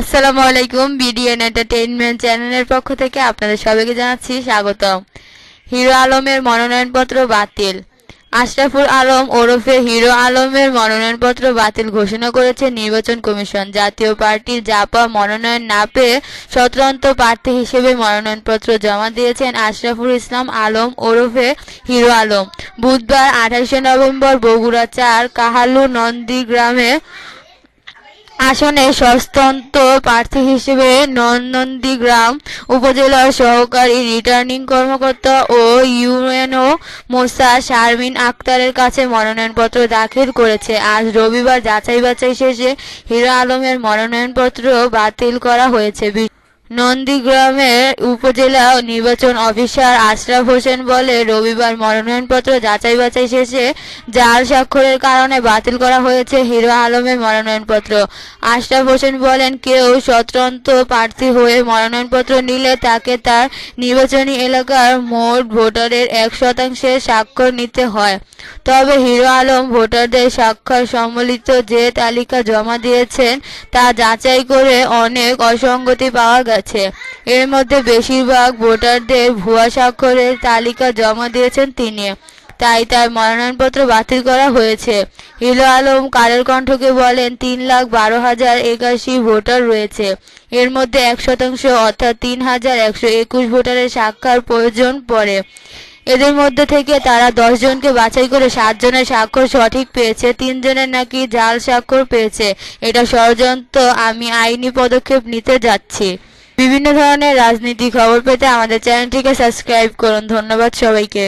আসসালামু আলাইকুম, BDN entertainment চ্যানেলের পক্ষ থেকে আপনাদের সবাইকে জানাচ্ছি স্বাগতম। হিরো আলমের মনোনয়নপত্র বাতিল। আশরাফুল আলম ওরফে হিরো আলমের মনোনয়নপত্র বাতিল ঘোষণা করেছে নির্বাচন কমিশন। জাতীয় পার্টির জাপা মনোনয়ন না পেয়ে স্বতন্ত্র প্রার্থী হিসেবে মনোনয়নপত্র জমা দিয়েছেন আশরাফুল ইসলাম আলম ওরফে হিরো আলম। বুধবার আঠাশে নভেম্বর বগুড়া চার কাহালু নন্দীগ্রামে আসনে স্বতন্ত্র প্রার্থী হিসেবে নন্দীগ্রাম উপজেলার সহকারী রিটার্নিং কর্মকর্তা ও ইউএনও মোসা শারমিন আক্তারের কাছে মনোনয়নপত্র দাখিল করেছে। আজ রবিবার যাচাই বাছাই শেষে হিরো আলমের মনোনয়নপত্র বাতিল করা হয়েছে। নন্দীগ্রামের উপজেলা নির্বাচন অফিসার আশরাফ হোসেন বলে রবিবার মনোনয়নপত্র যাচাই বাছাই শেষে জাল স্বাক্ষরের কারণে বাতিল করা হয়েছে হিরো আলমের মনোনয়নপত্র। আশরাফ হোসেন বলেন, কেউ স্বতন্ত্র প্রার্থী হয়ে মনোনয়নপত্র নিলে তাকে তার নির্বাচনী এলাকার মোট ভোটারের এক শতাংশের স্বাক্ষর নিতে হয়। তবে হিরো আলম ভোটারদের স্বাক্ষর সম্বলিত যে তালিকা জমা দিয়েছেন তা যাচাই করে অনেক অসঙ্গতি পাওয়া গেছে। এর মধ্যে বেশিরভাগ ভোটারদের ভুয়া স্বাক্ষরের তালিকা জমা দিয়েছেন তিনি। তাই তার মনোনয়নপত্র বাতিল করা হয়েছে। হিরো আলম কালের কণ্ঠকে বলেন, তিন লাখ বারো হাজার একাশি ভোটার রয়েছে। এর মধ্যে এক শতাংশ অর্থাৎ তিন হাজার একশো একুশ ভোটারের স্বাক্ষর প্রয়োজন পড়ে। এদের মধ্যে থেকে তারা জনকে বাছাই করে সাতজনের স্বাক্ষর সঠিক পেয়েছে তিনজনের নাকি জাল স্বাক্ষর পেয়েছে। এটা ষড়যন্ত্র, আমি আইনি পদক্ষেপ নিতে যাচ্ছি। বিভিন্ন ধরনের রাজনীতি খবর পেতে আমাদের চ্যানেলটিকে সাবস্ক্রাইব করুন। ধন্যবাদ সবাইকে।